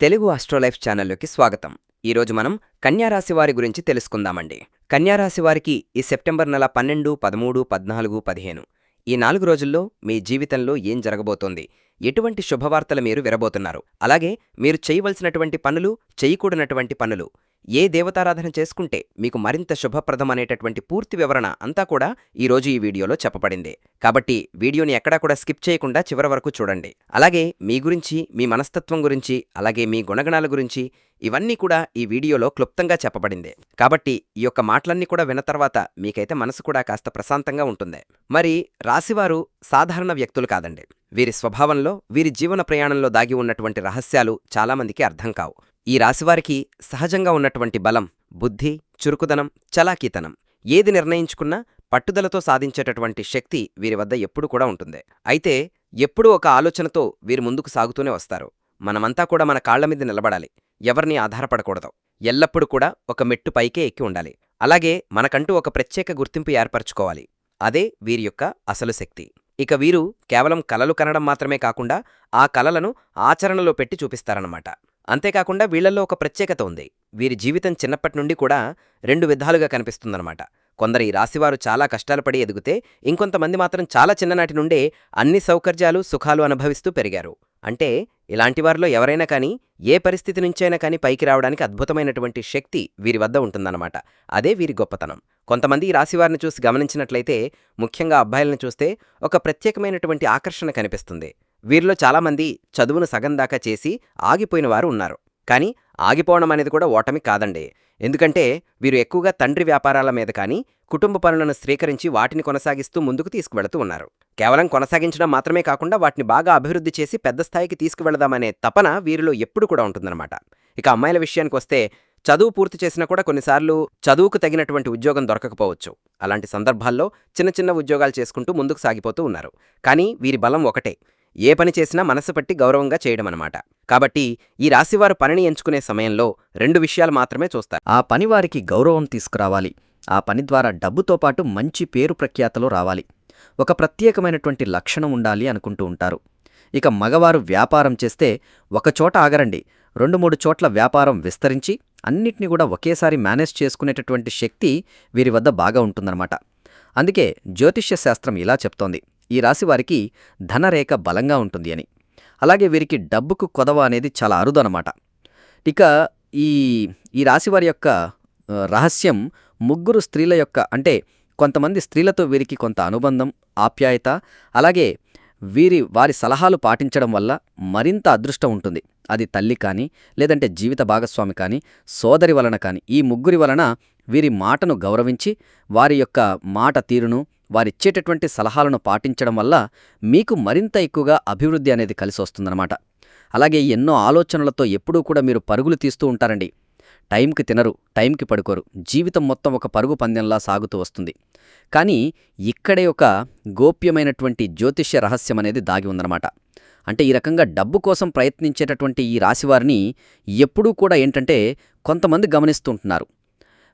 తెలుగు ఆస్ట్రోలైఫ్ ఛానల్లోకి స్వాగతం. ఈరోజు మనం కన్యారాశి వారి గురించి తెలుసుకుందామండి. కన్యారాశి వారికి ఈ సెప్టెంబర్ నెల పన్నెండు పదమూడు పద్నాలుగు పదిహేను. ఈ నాలుగు రోజుల్లో మీ జీవితంలో ఏం జరగబోతోంది? ఎటువంటి శుభవార్తలు మీరు విరబోతున్నారు అలాగే మీరు చేయవలసినటువంటి పనులు చేయకూడనటువంటి పనులు. ఏ దేవతారాధన చేసుకుంటే మీకు మరింత శుభప్రదం అనేటటువంటి పూర్తి వివరణ అంతా కూడా ఈరోజు ఈ వీడియోలో చెప్పబడింది. కాబట్టి వీడియోని ఎక్కడా కూడా స్కిప్ చేయకుండా చివరి వరకు చూడండి. అలాగే మీ గురించి మీ మనస్తత్వం గురించి అలాగే మీ గుణగణాల గురించి ఇవన్నీ కూడా ఈ వీడియోలో క్లుప్తంగా చెప్పబడింది. కాబట్టి ఈ యొక్క మాటలన్నీ కూడా విన్న తర్వాత మీకైతే మనసు కూడా కాస్త ప్రశాంతంగా ఉంటుంది. మరి రాశివారు సాధారణ వ్యక్తులు కాదండి. వీరి స్వభావంలో వీరి జీవన ప్రయాణంలో దాగి ఉన్నటువంటి రహస్యాలు చాలామందికి అర్థం కావు. ఈ రాశివారికి సహజంగా ఉన్నటువంటి బలం బుద్ధి చురుకుదనం చలాకీతనం. ఏది నిర్ణయించుకున్నా పట్టుదలతో సాధించేటటువంటి శక్తి వీరి వద్ద ఎప్పుడు కూడా ఉంటుంది. అయితే ఎప్పుడూ ఒక ఆలోచనతో వీరు ముందుకు సాగుతూనే వస్తారు. మనమంతా కూడా మన కాళ్ళ మీద నిలబడాలి. ఎవరిని ఆధారపడకూడదు. ఎల్లప్పుడూ కూడా ఒక మెట్టు పైకే ఎక్కి ఉండాలి. అలాగే మనకంటూ ఒక ప్రత్యేక గుర్తింపు ఏర్పరచుకోవాలి. అదే వీరి యొక్క అసలు శక్తి. ఇక వీరు కేవలం కలలు కనడం మాత్రమే కాకుండా ఆ కలలను ఆచరణలో పెట్టి చూపిస్తారన్నమాట. అంతేకాకుండా వీళ్ళలో ఒక ప్రత్యేకత ఉంది. వీరి జీవితం చిన్నప్పటి నుండి కూడా రెండు విధాలుగా కనిపిస్తుందన్నమాట. కొందరు ఈ రాశివారు చాలా కష్టాలు పడి ఎదిగితే ఇంకొంతమంది మాత్రం చాలా చిన్ననాటి నుండే అన్ని సౌకర్యాలు సుఖాలు అనుభవిస్తూ పెరిగారు. అంటే ఇలాంటివారిలో ఎవరైనా కానీ ఏ పరిస్థితి నుంచైనా కానీ పైకి రావడానికి అద్భుతమైనటువంటి శక్తి వీరి వద్ద ఉంటుందన్నమాట. అదే వీరి గొప్పతనం. కొంతమంది ఈ రాశివారిని చూసి గమనించినట్లయితే ముఖ్యంగా అబ్బాయిలను చూస్తే ఒక ప్రత్యేకమైనటువంటి ఆకర్షణ కనిపిస్తుంది. వీరిలో చాలామంది చదువును సగం దాకా చేసి ఆగిపోయిన వారు ఉన్నారు. కానీ ఆగిపోవడం అనేది కూడా ఓటమి కాదండి. ఎందుకంటే వీరు ఎక్కువగా తండ్రి వ్యాపారాల మీద కానీ కుటుంబ పనులను స్వీకరించి వాటిని కొనసాగిస్తూ ముందుకు తీసుకువెళుతూ ఉన్నారు. కేవలం కొనసాగించడం మాత్రమే కాకుండా వాటిని బాగా అభివృద్ధి చేసి పెద్ద స్థాయికి తీసుకువెళదామనే తపన వీరిలో ఎప్పుడు కూడా ఉంటుందన్నమాట. ఇక అమ్మాయిల విషయానికి వస్తే చదువు పూర్తి చేసినా కూడా కొన్నిసార్లు చదువుకు తగినటువంటి ఉద్యోగం దొరకకపోవచ్చు. అలాంటి సందర్భాల్లో చిన్న చిన్న ఉద్యోగాలు చేసుకుంటూ ముందుకు సాగిపోతూ ఉన్నారు. కానీ వీరి బలం ఒకటే. ఏ పని చేసినా మనసు పట్టి గౌరవంగా చేయడమన్నమాట కాబట్టి ఈ రాశివారు పనిని ఎంచుకునే సమయంలో రెండు విషయాలు మాత్రమే చూస్తారు. ఆ పని వారికి గౌరవం తీసుకురావాలి. ఆ పని ద్వారా డబ్బుతో పాటు మంచి పేరు ప్రఖ్యాతలు రావాలి. ఒక ప్రత్యేకమైనటువంటి లక్షణం ఉండాలి అనుకుంటూ ఉంటారు. ఇక మగవారు వ్యాపారం చేస్తే ఒకచోట ఆగరండి. రెండు మూడు చోట్ల వ్యాపారం విస్తరించి అన్నిటినీ కూడా ఒకేసారి మేనేజ్ చేసుకునేటటువంటి శక్తి వీరి వద్ద బాగా ఉంటుందన్నమాట. అందుకే జ్యోతిష్య శాస్త్రం ఇలా చెప్తోంది. ఈ రాశివారికి ధనరేఖ బలంగా ఉంటుంది అని. అలాగే వీరికి డబ్బుకు కొదవ అనేది చాలా అరుదనమాట ఇక ఈ ఈ రాశివారి యొక్క రహస్యం ముగ్గురు స్త్రీల యొక్క అంటే కొంతమంది స్త్రీలతో వీరికి కొంత అనుబంధం ఆప్యాయత అలాగే వీరి వారి సలహాలు పాటించడం వల్ల మరింత అదృష్టం ఉంటుంది. అది తల్లి కానీ లేదంటే జీవిత భాగస్వామి కానీ సోదరి వలన కానీ ఈ ముగ్గురి వలన వీరి మాటను గౌరవించి వారి యొక్క మాట తీరును వారిచ్చేటటువంటి సలహాలను పాటించడం వల్ల మీకు మరింత ఎక్కువగా అభివృద్ధి అనేది కలిసి వస్తుందన్నమాట. అలాగే ఎన్నో ఆలోచనలతో ఎప్పుడూ కూడా మీరు పరుగులు తీస్తూ ఉంటారండి. టైంకి తినరు టైంకి పడుకోరు. జీవితం మొత్తం ఒక పరుగు పందెంలా సాగుతూ వస్తుంది. కానీ ఇక్కడే ఒక గోప్యమైనటువంటి జ్యోతిష్య రహస్యం అనేది దాగి ఉందన్నమాట. అంటే ఈ రకంగా డబ్బు కోసం ప్రయత్నించేటటువంటి ఈ రాశివారిని ఎప్పుడూ కూడా ఏంటంటే కొంతమంది గమనిస్తుంటున్నారు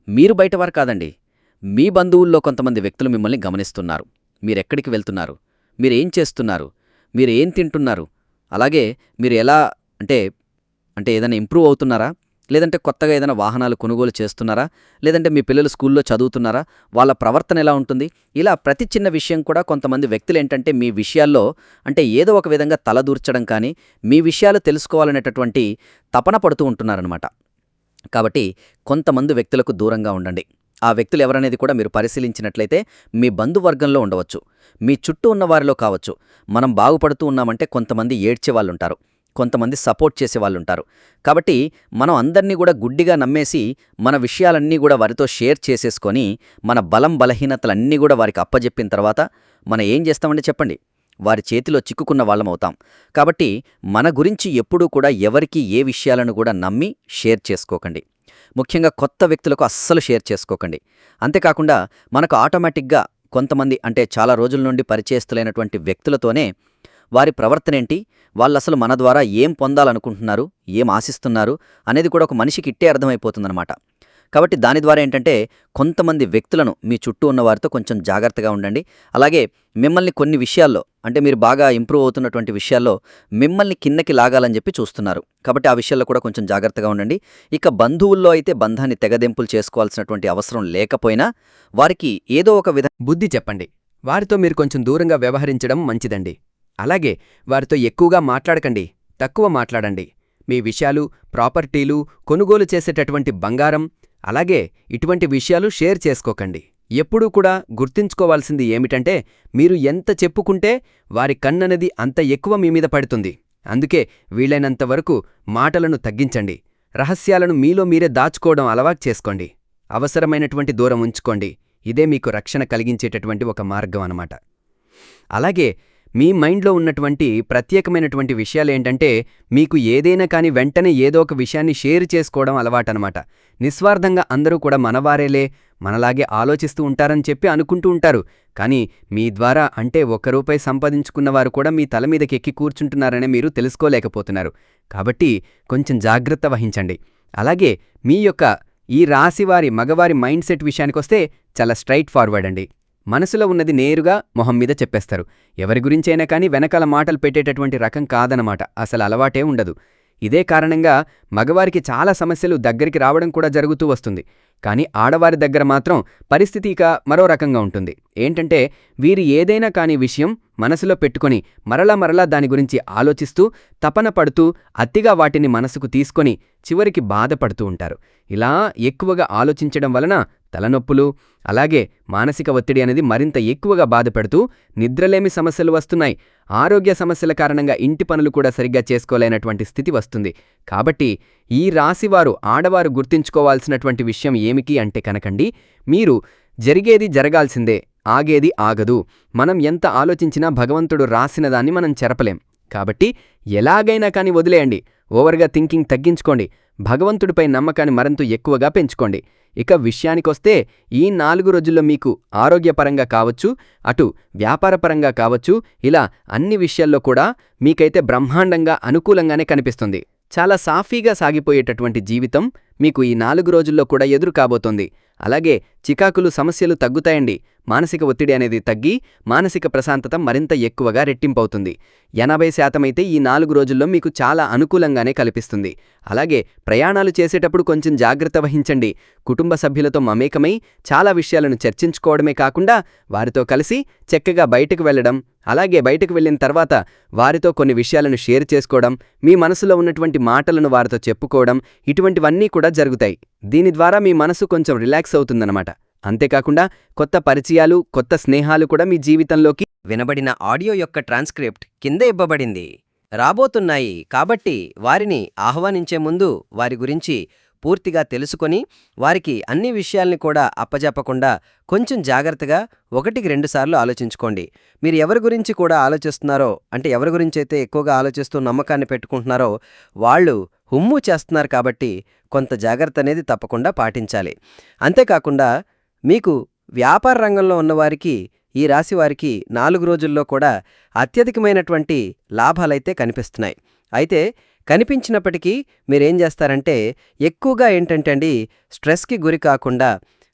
మీరు బయటవారు కాదండి. మీ బంధువుల్లో కొంతమంది వ్యక్తులు మిమ్మల్ని గమనిస్తున్నారు. మీరెక్కడికి వెళ్తున్నారు? మీరేం చేస్తున్నారు? మీరు ఏం తింటున్నారు? అలాగే మీరు ఎలా అంటే అంటే ఏదైనా ఇంప్రూవ్ అవుతున్నారా? లేదంటే కొత్తగా ఏదైనా వాహనాలు కొనుగోలు చేస్తున్నారా? లేదంటే మీ పిల్లలు స్కూల్లో చదువుతున్నారా? వాళ్ళ ప్రవర్తన ఎలా ఉంటుంది? ఇలా ప్రతి చిన్న విషయం కూడా కొంతమంది వ్యక్తులు ఏంటంటే మీ విషయాల్లో అంటే ఏదో ఒక విధంగా తలదూర్చడం కానీ మీ విషయాలు తెలుసుకోవాలనేటటువంటి తపన పడుతూ ఉంటున్నారనమాట కాబట్టి కొంతమంది వ్యక్తులకు దూరంగా ఉండండి. ఆ వ్యక్తులు ఎవరనేది కూడా మీరు పరిశీలించినట్లయితే మీ బంధువర్గంలో ఉండవచ్చు. మీ చుట్టూ ఉన్న వారిలో కావచ్చు. మనం బాగుపడుతూ ఉన్నామంటే కొంతమంది ఏడ్చే వాళ్ళుంటారు. కొంతమంది సపోర్ట్ చేసే వాళ్ళుంటారు. కాబట్టి మనం అందరినీ కూడా గుడ్డిగా నమ్మేసి మన విషయాలన్నీ కూడా వారితో షేర్ చేసేసుకొని మన బలం బలహీనతలన్నీ కూడా వారికి అప్పజెప్పిన తర్వాత మనం ఏం చేస్తామంటే చెప్పండి? వారి చేతిలో చిక్కుకున్న వాళ్ళం అవుతాం. కాబట్టి మన గురించి ఎప్పుడూ కూడా ఎవరికీ ఏ విషయాలను కూడా నమ్మి షేర్ చేసుకోకండి. ముఖ్యంగా కొత్త వ్యక్తులకు అస్సలు షేర్ చేసుకోకండి. అంతేకాకుండా మనకు ఆటోమేటిక్గా కొంతమంది అంటే చాలా రోజుల నుండి పరిచయస్తులైనటువంటి వ్యక్తులతోనే వారి ప్రవర్తన ఏంటి వాళ్ళు అసలు మన ద్వారా ఏం పొందాలనుకుంటున్నారు? ఏం ఆశిస్తున్నారు? అనేది కూడా ఒక మనిషికి ఇట్టే అర్థమైపోతుందన్నమాట కాబట్టి దాని ద్వారా ఏంటంటే కొంతమంది వ్యక్తులను మీ చుట్టూ ఉన్న వారితో కొంచెం జాగ్రత్తగా ఉండండి. అలాగే మిమ్మల్ని కొన్ని విషయాల్లో అంటే మీరు బాగా ఇంప్రూవ్ అవుతున్నటువంటి విషయాల్లో మిమ్మల్ని కిందకి లాగాలని చెప్పి చూస్తున్నారు. కాబట్టి ఆ విషయాల్లో కూడా కొంచెం జాగ్రత్తగా ఉండండి. ఇక బంధువుల్లో అయితే బంధాన్ని తెగదెంపులు చేసుకోవాల్సినటువంటి అవసరం లేకపోయినా వారికి ఏదో ఒక విధ బుద్ధి చెప్పండి. వారితో మీరు కొంచెం దూరంగా వ్యవహరించడం మంచిదండి. అలాగే వారితో ఎక్కువగా మాట్లాడకండి తక్కువ మాట్లాడండి. మీ విషయాలు ప్రాపర్టీలు కొనుగోలు చేసేటటువంటి బంగారం అలాగే ఇటువంటి విషయాలు షేర్ చేసుకోకండి. ఎప్పుడూ కూడా గుర్తుంచుకోవాల్సింది ఏమిటంటే మీరు ఎంత చెప్పుకుంటే వారి కన్ననది అంత ఎక్కువ మీ మీద పడుతుంది. అందుకే వీలైనంత వరకు మాటలను తగ్గించండి. రహస్యాలను మీలో మీరే దాచుకోవడం అలవాటు చేసుకోండి. అవసరమైనటువంటి దూరం ఉంచుకోండి. ఇదే మీకు రక్షణ కలిగించేటటువంటి ఒక మార్గం అన్నమాట. అలాగే మీ మైండ్లో ఉన్నటువంటి ప్రత్యేకమైనటువంటి విషయాలేంటంటే మీకు ఏదైనా కానీ వెంటనే ఏదో ఒక విషయాన్ని షేర్ చేసుకోవడం అలవాటనమాట నిస్వార్థంగా అందరూ కూడా మనవారేలే మనలాగే ఆలోచిస్తూ ఉంటారని చెప్పి అనుకుంటూ ఉంటారు. కానీ మీ ద్వారా అంటే ఒక్క రూపాయి సంపాదించుకున్నవారు కూడా మీ తల మీదకి ఎక్కి కూర్చుంటున్నారనే మీరు తెలుసుకోలేకపోతున్నారు. కాబట్టి కొంచెం జాగ్రత్త వహించండి. అలాగే మీ యొక్క ఈ రాశివారి మగవారి మైండ్ సెట్ విషయానికొస్తే చాలా స్ట్రైట్ ఫార్వర్డ్ అండి. మనసులో ఉన్నది నేరుగా మొహం మీద చెప్పేస్తారు. ఎవరి గురించైనా కానీ వెనకాల మాటలు పెట్టేటటువంటి రకం కాదనమాట. అసలు అలవాటే ఉండదు. ఇదే కారణంగా మగవారికి చాలా సమస్యలు దగ్గరికి రావడం కూడా జరుగుతూ వస్తుంది. కానీ ఆడవారి దగ్గర మాత్రం పరిస్థితి ఇక మరో రకంగా ఉంటుంది. ఏంటంటే వీరు ఏదైనా కాని విషయం మనసులో పెట్టుకొని మరలా మరలా దాని గురించి ఆలోచిస్తూ తపన పడుతూ అతిగా వాటిని మనసుకు తీసుకొని చివరికి బాధపడుతూ ఉంటారు. ఇలా ఎక్కువగా ఆలోచించడం వలన తలనొప్పులు అలాగే మానసిక ఒత్తిడి అనేది మరింత ఎక్కువగా బాధపెడుతూ నిద్రలేమి సమస్యలు వస్తున్నాయి. ఆరోగ్య సమస్యల కారణంగా ఇంటి పనులు కూడా సరిగ్గా చేసుకోలేనటువంటి స్థితి వస్తుంది. కాబట్టి ఈ రాశివారు ఆడవారు గుర్తించుకోవాల్సినటువంటి విషయం ఏమిటి అంటే కనకండి మీరు జరిగేది జరగాల్సిందే ఆగేది ఆగదు. మనం ఎంత ఆలోచించినా భగవంతుడు రాసిన దాన్ని మనం చెరపలేం. కాబట్టి ఎలాగైనా కానీ వదిలేయండి. ఓవర్గా థింకింగ్ తగ్గించుకోండి. భగవంతుడిపై నమ్మకాన్ని మరింత ఎక్కువగా పెంచుకోండి. ఇక విషయానికొస్తే ఈ నాలుగు రోజుల్లో మీకు ఆరోగ్యపరంగా కావచ్చు అటు వ్యాపారపరంగా కావచ్చు ఇలా అన్ని విషయాల్లో కూడా మీకైతే బ్రహ్మాండంగా అనుకూలంగానే కనిపిస్తుంది. చాలా సాఫీగా సాగిపోయేటటువంటి జీవితం మీకు ఈ నాలుగు రోజుల్లో కూడా ఎదురు కాబోతోంది. అలాగే చికాకులు సమస్యలు తగ్గుతాయండి. మానసిక ఒత్తిడి అనేది తగ్గి మానసిక ప్రశాంతత మరింత ఎక్కువగా రెట్టింపవుతుంది. ఎనభై శాతమైతే ఈ నాలుగు రోజుల్లో మీకు చాలా అనుకూలంగానే కల్పిస్తుంది. అలాగే ప్రయాణాలు చేసేటప్పుడు కొంచెం జాగ్రత్త వహించండి. కుటుంబ సభ్యులతో మమేకమై చాలా విషయాలను చర్చించుకోవడమే కాకుండా వారితో కలిసి చక్కగా బయటకు వెళ్ళడం అలాగే బయటకు వెళ్ళిన తర్వాత వారితో కొన్ని విషయాలను షేర్ చేసుకోవడం మీ మనసులో ఉన్నటువంటి మాటలను వారితో చెప్పుకోవడం ఇటువంటివన్నీ కూడా జరుగుతాయి. దీని ద్వారా మీ మనసు కొంచెం రిలాక్స్ అవుతుందన్నమాట. అంతేకాకుండా కొత్త పరిచయాలు కొత్త స్నేహాలు కూడా మీ జీవితంలోకి వినబడిన ఆడియో యొక్క ట్రాన్స్క్రిప్ట్ కింద ఇవ్వబడింది. రాబోతున్నాయి కాబట్టి వారిని ఆహ్వానించే ముందు వారి గురించి పూర్తిగా తెలుసుకొని వారికి అన్ని విషయాల్ని కూడా అప్పజెప్పకుండా కొంచెం జాగ్రత్తగా ఒకటికి రెండుసార్లు ఆలోచించుకోండి. మీరు ఎవరి గురించి కూడా ఆలోచిస్తున్నారో అంటే ఎవరి గురించి అయితే ఎక్కువగా ఆలోచిస్తూ నమ్మకాన్ని పెట్టుకుంటున్నారో వాళ్ళు హుమ్ము చేస్తున్నారు కాబట్టి కొంత జాగ్రత్త అనేది తప్పకుండా పాటించాలి. అంతేకాకుండా మీకు వ్యాపార రంగంలో ఉన్నవారికి ఈ రాశి వారికి నాలుగు రోజుల్లో కూడా అత్యధికమైనటువంటి లాభాలైతే కనిపిస్తున్నాయి. అయితే కనిపించినప్పటికీ మీరేం చేస్తారంటే ఎక్కువగా ఏంటంటే అండి స్ట్రెస్కి గురి కాకుండా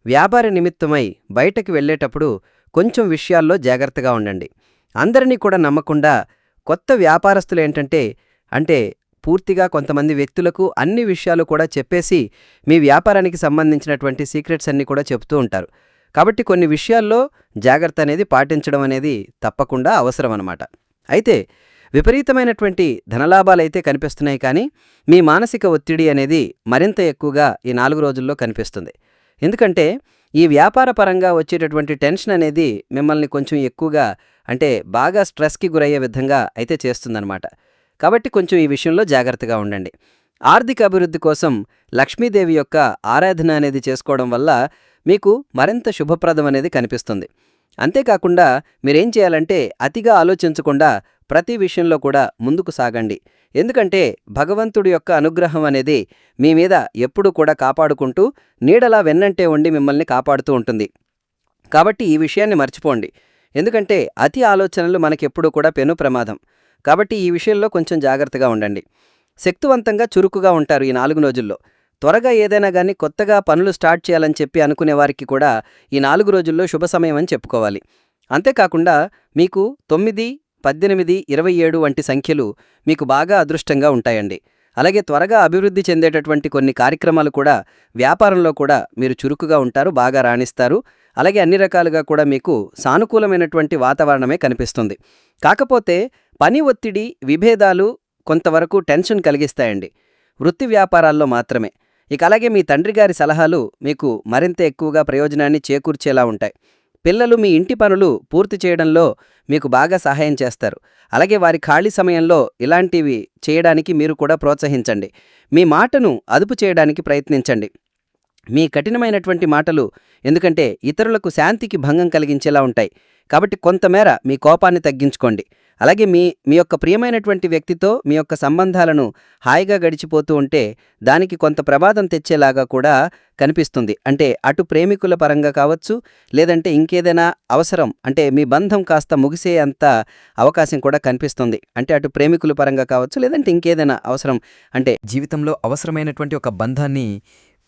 వ్యాపార నిమిత్తమై బయటకు వెళ్ళేటప్పుడు కొంచెం విషయాల్లో జాగ్రత్తగా ఉండండి. అందరినీ కూడా నమ్మకుండా కొత్త వ్యాపారస్తులు ఏంటంటే అంటే పూర్తిగా కొంతమంది వ్యక్తులకు అన్ని విషయాలు కూడా చెప్పేసి మీ వ్యాపారానికి సంబంధించినటువంటి సీక్రెట్స్ అన్నీ కూడా చెప్తూ ఉంటారు. కాబట్టి కొన్ని విషయాల్లో జాగ్రత్త అనేది పాటించడం అనేది తప్పకుండా అవసరం అన్నమాట అయితే విపరీతమైనటువంటి ధనలాభాలైతే కనిపిస్తున్నాయి కానీ మీ మానసిక ఒత్తిడి అనేది మరింత ఎక్కువగా ఈ నాలుగు రోజుల్లో కనిపిస్తుంది. ఎందుకంటే ఈ వ్యాపార పరంగా వచ్చేటటువంటి టెన్షన్ అనేది మిమ్మల్ని కొంచెం ఎక్కువగా అంటే బాగా స్ట్రెస్కి గురయ్యే విధంగా అయితే చేస్తుందన్నమాట. కాబట్టి కొంచెం ఈ విషయంలో జాగ్రత్తగా ఉండండి. ఆర్థిక అభివృద్ధి కోసం లక్ష్మీదేవి యొక్క ఆరాధన అనేది చేసుకోవడం వల్ల మీకు మరింత శుభప్రదం అనేది కనిపిస్తుంది. అంతేకాకుండా మీరేం చేయాలంటే అతిగా ఆలోచించకుండా ప్రతి విషయంలో కూడా ముందుకు సాగండి. ఎందుకంటే భగవంతుడి యొక్క అనుగ్రహం అనేది మీ మీద ఎప్పుడూ కూడా కాపాడుకుంటూ నీడలా వెన్నంటే ఉండి మిమ్మల్ని కాపాడుతూ ఉంటుంది. కాబట్టి ఈ విషయాన్ని మర్చిపోండి. ఎందుకంటే అతి ఆలోచనలు మనకెప్పుడూ కూడా పెను ప్రమాదం. కాబట్టి ఈ విషయంలో కొంచెం జాగ్రత్తగా ఉండండి. శక్తివంతంగా చురుకుగా ఉంటారు ఈ నాలుగు రోజుల్లో. త్వరగా ఏదైనా కానీ కొత్తగా పనులు స్టార్ట్ చేయాలని చెప్పి అనుకునే వారికి కూడా ఈ నాలుగు రోజుల్లో శుభ సమయం అని చెప్పుకోవాలి. అంతేకాకుండా మీకు తొమ్మిది పద్దెనిమిది ఇరవై ఏడు వంటి సంఖ్యలు మీకు బాగా అదృష్టంగా ఉంటాయండి. అలాగే త్వరగా అభివృద్ధి చెందేటటువంటి కొన్ని కార్యక్రమాలు కూడా వ్యాపారంలో కూడా మీరు చురుకుగా ఉంటారు బాగా రాణిస్తారు. అలాగే అన్ని రకాలుగా కూడా మీకు సానుకూలమైనటువంటి వాతావరణమే కనిపిస్తుంది. కాకపోతే పని ఒత్తిడి విభేదాలు కొంతవరకు టెన్షన్ కలిగిస్తాయండి. వృత్తి వ్యాపారాల్లో మాత్రమే. ఇక అలాగే మీ తండ్రి గారి సలహాలు మీకు మరింత ఎక్కువగా ప్రయోజనాన్ని చేకూర్చేలా ఉంటాయి. పిల్లలు మీ ఇంటి పనులు పూర్తి చేయడంలో మీకు బాగా సహాయం చేస్తారు. అలాగే వారి ఖాళీ సమయంలో ఇలాంటివి చేయడానికి మీరు కూడా ప్రోత్సహించండి. మీ మాటను అదుపు చేయడానికి ప్రయత్నించండి. మీ కఠినమైనటువంటి మాటలు ఎందుకంటే ఇతరులకు శాంతికి భంగం కలిగించేలా ఉంటాయి. కాబట్టి కొంతమేర మీ కోపాన్ని తగ్గించుకోండి. అలాగే మీ మీ యొక్క ప్రియమైనటువంటి వ్యక్తితో మీ యొక్క సంబంధాలను హాయిగా గడిచిపోతూ ఉంటే దానికి కొంత ప్రమాదం తెచ్చేలాగా కూడా కనిపిస్తుంది. అంటే అటు ప్రేమికుల పరంగా కావచ్చు లేదంటే ఇంకేదైనా అవసరం అంటే మీ బంధం కాస్త ముగిసే అంత అవకాశం కూడా కనిపిస్తుంది. అంటే అటు ప్రేమికుల పరంగా కావచ్చు లేదంటే ఇంకేదైనా అవసరం అంటే జీవితంలో అవసరమైనటువంటి ఒక బంధాన్ని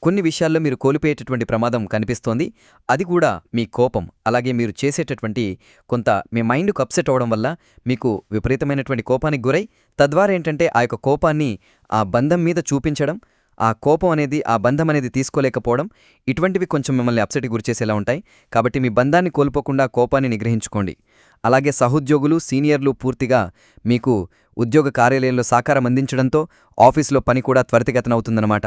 కొన్ని విషయాల్లో మీరు కోల్పోయేటటువంటి ప్రమాదం కనిపిస్తోంది. అది కూడా మీ కోపం. అలాగే మీరు చేసేటటువంటి కొంత మీ మైండ్కు అప్సెట్ అవడం వల్ల మీకు విపరీతమైనటువంటి కోపానికి గురై తద్వారా ఏంటంటే ఆ యొక్క కోపాన్ని ఆ బంధం మీద చూపించడం ఆ కోపం అనేది ఆ బంధం అనేది తీసుకోలేకపోవడం ఇటువంటివి కొంచెం మిమ్మల్ని అప్సెట్కి గురిచేసేలా ఉంటాయి. కాబట్టి మీ బంధాన్ని కోల్పోకుండా కోపాన్ని నిగ్రహించుకోండి. అలాగే సహోద్యోగులు సీనియర్లు పూర్తిగా మీకు ఉద్యోగ కార్యాలయంలో సహకారం అందించడంతో ఆఫీసులో పని కూడా త్వరితగతన అవుతుందన్నమాట.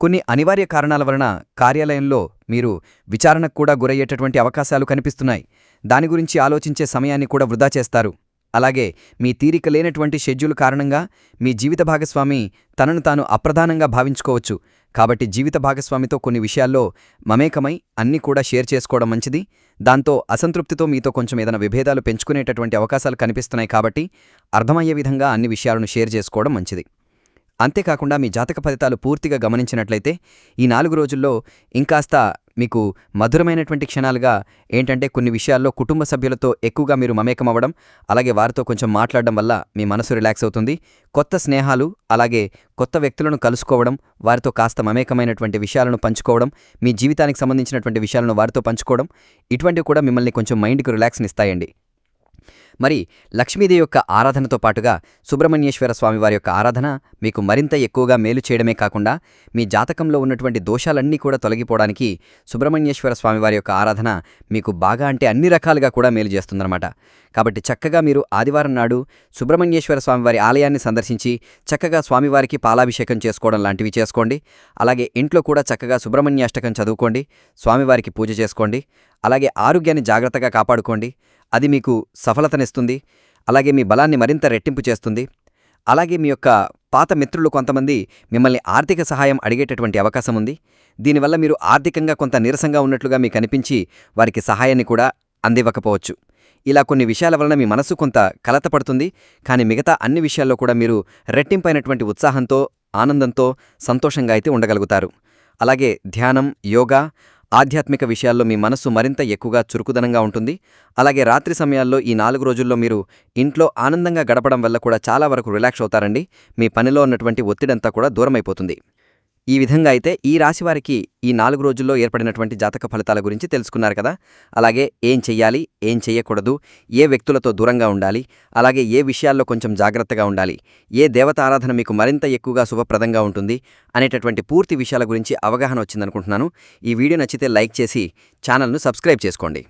కొన్ని అనివార్య కారణాల వలన కార్యాలయంలో మీరు విచారణకు కూడా గురయ్యేటటువంటి అవకాశాలు కనిపిస్తున్నాయి. దాని గురించి ఆలోచించే సమయాన్ని కూడా వృధా చేస్తారు. అలాగే మీ తీరిక లేనటువంటి షెడ్యూల్ కారణంగా మీ జీవిత భాగస్వామి తనను తాను అప్రధానంగా భావించుకోవచ్చు. కాబట్టి జీవిత భాగస్వామితో కొన్ని విషయాల్లో మమేకమై అన్నీ కూడా షేర్ చేసుకోవడం మంచిది. దాంతో అసంతృప్తితో మీతో కొంచెం ఏదైనా విభేదాలు పెంచుకునేటటువంటి అవకాశాలు కనిపిస్తున్నాయి కాబట్టి అర్థమయ్యే విధంగా అన్ని విషయాలను షేర్ చేసుకోవడం మంచిది. అంతేకాకుండా మీ జాతక ఫలితాలు పూర్తిగా గమనించినట్లయితే ఈ నాలుగు రోజుల్లో ఇంకాస్త మీకు మధురమైనటువంటి క్షణాలుగా ఏంటంటే కొన్ని విషయాల్లో కుటుంబ సభ్యులతో ఎక్కువగా మీరు మమేకం అవ్వడం అలాగే వారితో కొంచెం మాట్లాడడం వల్ల మీ మనసు రిలాక్స్ అవుతుంది. కొత్త స్నేహాలు అలాగే కొత్త వ్యక్తులను కలుసుకోవడం వారితో కాస్త మమేకమైనటువంటి విషయాలను పంచుకోవడం మీ జీవితానికి సంబంధించినటువంటి విషయాలను వారితో పంచుకోవడం ఇటువంటివి కూడా మిమ్మల్ని కొంచెం మైండ్కి రిలాక్స్ని ఇస్తాయండి. మరి లక్ష్మీదేవి యొక్క ఆరాధనతో పాటుగా సుబ్రహ్మణ్యేశ్వర స్వామివారి యొక్క ఆరాధన మీకు మరింత ఎక్కువగా మేలు చేయడమే కాకుండా మీ జాతకంలో ఉన్నటువంటి దోషాలన్నీ కూడా తొలగిపోవడానికి సుబ్రహ్మణ్యేశ్వర స్వామివారి యొక్క ఆరాధన మీకు బాగా అంటే అన్ని రకాలుగా కూడా మేలు చేస్తుందన్నమాట. కాబట్టి చక్కగా మీరు ఆదివారం నాడు సుబ్రహ్మణ్యేశ్వర స్వామివారి ఆలయాన్ని సందర్శించి చక్కగా స్వామివారికి పాలాభిషేకం చేసుకోవడం లాంటివి చేసుకోండి. అలాగే ఇంట్లో కూడా చక్కగా సుబ్రహ్మణ్యాష్టకం చదువుకోండి. స్వామివారికి పూజ చేసుకోండి. అలాగే ఆరోగ్యాన్ని జాగ్రత్తగా కాపాడుకోండి. అది మీకు సఫలతనిస్తుంది. అలాగే మీ బలాన్ని మరింత రెట్టింపు చేస్తుంది. అలాగే మీ యొక్క పాత మిత్రులు కొంతమంది మిమ్మల్ని ఆర్థిక సహాయం అడిగేటటువంటి అవకాశం ఉంది. దీనివల్ల మీరు ఆర్థికంగా కొంత నీరసంగా ఉన్నట్లుగా మీకు అనిపించి వారికి సహాయాన్ని కూడా అందివ్వకపోవచ్చు. ఇలా కొన్ని విషయాల వలన మీ మనసు కొంత కలతపడుతుంది కానీ మిగతా అన్ని విషయాల్లో కూడా మీరు రెట్టింపైనటువంటి ఉత్సాహంతో ఆనందంతో సంతోషంగా అయితే ఉండగలుగుతారు. అలాగే ధ్యానం యోగా ఆధ్యాత్మిక విషయాల్లో మీ మనస్సు మరింత ఎక్కువగా చురుకుదనంగా ఉంటుంది. అలాగే రాత్రి సమయాల్లో ఈ నాలుగు రోజుల్లో మీరు ఇంట్లో ఆనందంగా గడపడం వల్ల కూడా చాలా వరకు రిలాక్స్ అవుతారండి. మీ పనిలో ఉన్నటువంటి ఒత్తిడంతా కూడా దూరమైపోతుంది. ఈ విధంగా అయితే ఈ రాశివారికి ఈ నాలుగు రోజుల్లో ఏర్పడినటువంటి జాతక ఫలితాల గురించి తెలుసుకున్నారు కదా. అలాగే ఏం చెయ్యాలి ఏం చెయ్యకూడదు ఏ వ్యక్తులతో దూరంగా ఉండాలి అలాగే ఏ విషయాల్లో కొంచెం జాగ్రత్తగా ఉండాలి ఏ దేవత ఆరాధన మీకు మరింత ఎక్కువగా శుభప్రదంగా ఉంటుంది అనేటటువంటి పూర్తి విషయాల గురించి అవగాహన వచ్చిందనుకుంటున్నాను. ఈ వీడియో నచ్చితే లైక్ చేసి ఛానల్ను సబ్స్క్రైబ్ చేసుకోండి.